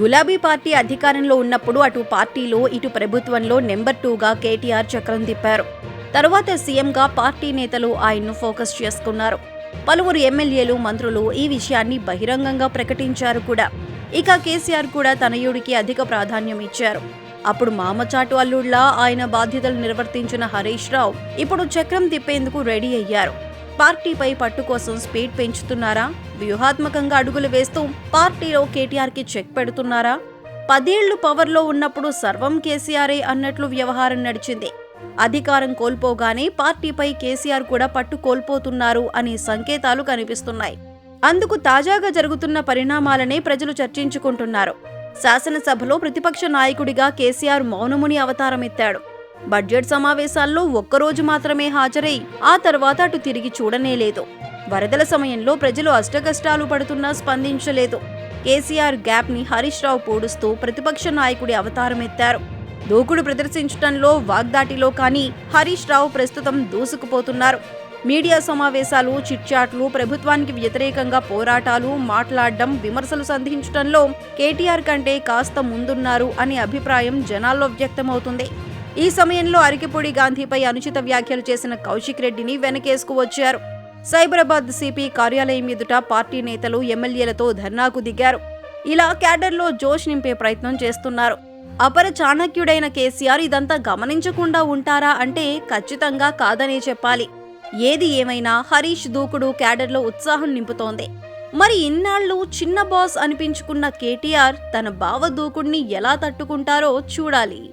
గులాబీ పార్టీ అధికారంలో ఉన్నప్పుడు అటు పార్టీలో ఇటు ప్రభుత్వంలో నెంబర్ టూగా కేటీఆర్ చక్రం తిప్పారు. తరువాత సీఎంగా పార్టీ నేతలు ఆయన్ను ఫోకస్ చేసుకున్నారు. పలువురు ఎమ్మెల్యేలు మంత్రులు ఈ విషయాన్ని బహిరంగంగా ప్రకటించారు కూడా. ఇక కేసీఆర్ కూడా తనయుడికి అధిక ప్రాధాన్యం ఇచ్చారు. అప్పుడు మామచాటు అల్లుళ్ళా ఆయన బాధ్యతలు నిర్వర్తించిన హరీష్ రావు ఇప్పుడు చక్రం తిప్పేందుకు రెడీ అయ్యారు. పార్టీపై పట్టు కోసం స్పీడ్ పెంచుతున్నారా? వ్యూహాత్మకంగా అడుగులు వేస్తూ పార్టీలో కేటీఆర్కి చెక్ పెడుతున్నారా? పదేళ్ళు పవర్లో ఉన్నప్పుడు సర్వం కేసీఆరే అన్నట్లు వ్యవహారం నడిచింది. అధికారం కోల్పోగానే పార్టీపై కేసీఆర్ కూడా పట్టు కోల్పోతున్నారు అనే సంకేతాలు కనిపిస్తున్నాయి. అందుకు తాజాగా జరుగుతున్న పరిణామాలనే ప్రజలు చర్చించుకుంటున్నారు. శాసనసభలో ప్రతిపక్ష నాయకుడిగా కేసీఆర్ మౌనముని అవతారమెత్తాడు. బడ్జెట్ సమావేశాల్లో ఒక్కరోజు మాత్రమే హాజరై ఆ తర్వాత అటు తిరిగి చూడనేలేదు వరదల సమయంలో ప్రజలు అష్టకష్టాలు పడుతున్నా స్పందించలేదు. కేసీఆర్ గ్యాప్ని హరీష్ రావు పూడుస్తూ ప్రతిపక్ష నాయకుడి అవతారమెత్తారు దూకుడు ప్రదర్శించడంలో వాగ్దాటిలో కానీ హరీష్ రావు ప్రస్తుతం దూసుకుపోతున్నారు. మీడియా సమావేశాలు చిట్చాట్లు ప్రభుత్వానికి వ్యతిరేకంగా పోరాటాలు మాట్లాడడం విమర్శలు సంధించడంలో కేటీఆర్ కంటే కాస్త ముందున్నారు అనే అభిప్రాయం జనాల్లో వ్యక్తమవుతుంది. ఈ సమయంలో అరికిపూడి గాంధీపై అనుచిత వ్యాఖ్యలు చేసిన కౌశిక్ రెడ్డిని వెనకేసుకు వచ్చారు సైబరాబాద్ సిపి కార్యాలయం ఎదుట పార్టీ నేతలు ఎమ్మెల్యేలతో ధర్నాకు దిగారు. ఇలా క్యాడర్లో జోష్ నింపే ప్రయత్నం చేస్తున్నారు. అపర చాణక్యుడైన కేసీఆర్ ఇదంతా గమనించకుండా ఉంటారా అంటే ఖచ్చితంగా కాదనే చెప్పాలి. ఏది ఏమైనా హరీష్ దూకుడు క్యాడర్లో ఉత్సాహం నింపుతోంది. మరి ఇన్నాళ్ళు చిన్న బాస్ అనిపించుకున్న కేటీఆర్ తన బావ దూకుడిని ఎలా తట్టుకుంటారో చూడాలి.